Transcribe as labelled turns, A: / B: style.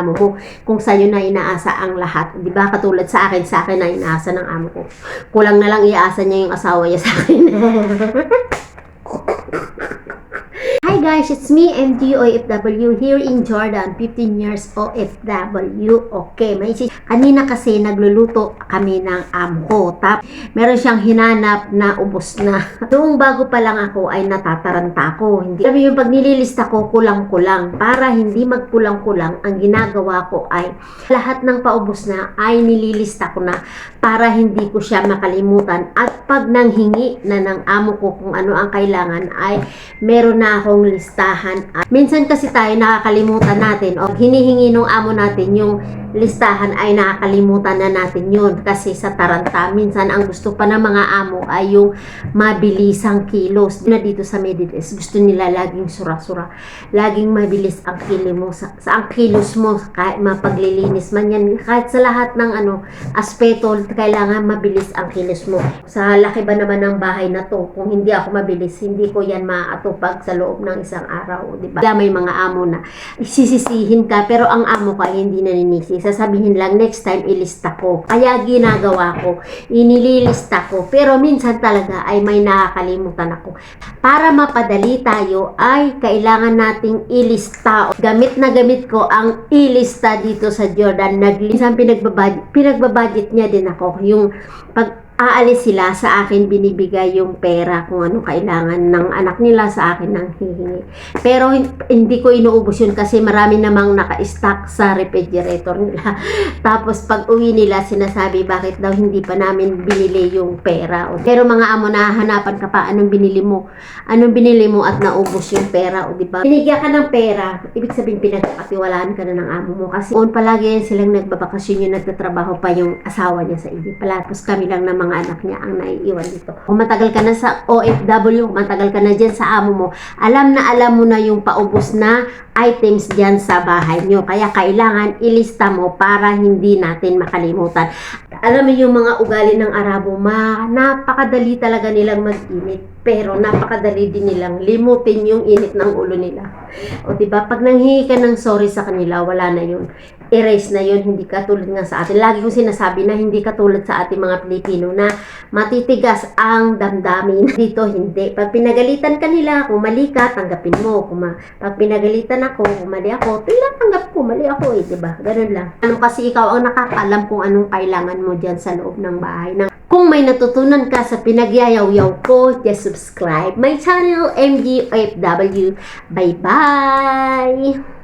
A: amo mo. Kung sa'yo na inaasa ang lahat. Di ba? Katulad sa akin, sa akin na inaasa ng amo ko. Kulang na lang iaasa niya yung asawa niya sa akin. Guys, it's me, MG OFW here in Jordan, 15 years OFW. Okay, may isi- kanina kasi nagluluto kami ng amo ko. Tap, meron siyang hinanap na ubos na. Noong bago pa lang ako ay natataranta ko. Hindi, sabi yung pag nililista ko, kulang-kulang. Para hindi magkulang-kulang, ang ginagawa ko ay lahat ng paubos na ay nililista ko na para hindi ko siya makalimutan. At pag nanghingi na ng amo ko kung ano ang kailangan ay meron na akong listahan. At minsan kasi tayo nakakalimutan natin o hinihingi ng amo natin yung listahan ay nakakalimutan na natin yun. Kasi sa taranta minsan ang gusto pa ng mga amo ay yung mabilisang kilos. Na dito sa East gusto nila laging sura-sura. Laging mabilis ang kilo mo. Sa, sa ang kilos mo kahit mapaglilinis man yan kahit sa lahat ng ano aspeto kailangan mabilis ang kilos mo. Sa laki ba naman ng bahay na to kung hindi ako mabilis hindi ko yan maatupag sa loob ng isang araw di ba? May mga amo na sisisihin ka pero ang amo ko ay hindi naninisi sasabihin lang next time ilista ko. Kaya ginagawa ko inililista ko. Pero minsan talaga ay may nakakalimutan ako. Para mapadali tayo ay kailangan nating ilista. Gamit na gamit ko ang ilista dito sa Jordan. Naglisan pinagbabudget pinagbabudget niya din ako. Yung pag aalis sila sa akin binibigay yung pera kung ano kailangan ng anak nila sa akin nang hihingi. Pero hin- hindi ko inuubos yun kasi marami namang naka-stock sa refrigerator nila. Tapos pag uwi nila sinasabi bakit daw hindi pa namin binili yung pera. Pero mga amo nahahanapan ka pa anong binili mo. Anong binili mo at naubos yung pera o di ba? Binigyan ka ng pera, ibig sabihin pinagpatiwalaan ka na ng amo mo kasi noon palagi silang nagbabakasyon yung nagtatrabaho pa yung asawa niya sa Egypt. Tapos kami lang ng mga anak niya ang naiiwan dito. Kung matagal ka na sa OFW, matagal ka na dyan sa amo mo, alam na alam mo na yung paubos na items dyan sa bahay nyo. Kaya kailangan ilista mo para hindi natin makalimutan. Alam mo yung mga ugali ng Arabo, ma, napakadali talaga nilang mag-init. Pero napakadali din nilang limutin yung init ng ulo nila. O diba, pag nanghingi ng sorry sa kanila, wala na yun. Erase na yun, hindi katulad nga sa atin. Lagi kong sinasabi na hindi katulad sa ating mga Pilipino na matitigas ang damdamin. Dito, hindi. Pag pinagalitan ka nila, kung mali ka, tanggapin mo. Kung ma- pag pinagalitan ako, kung mali ako, tinatanggap ko, mali ako eh, diba? Ganun lang. Ano kasi ikaw ang nakakaalam kung anong kailangan mo dyan sa loob ng bahay. Ng kung may natutunan ka sa pinagyayaw-yaw ko, just subscribe my channel, MGFW. Bye-bye!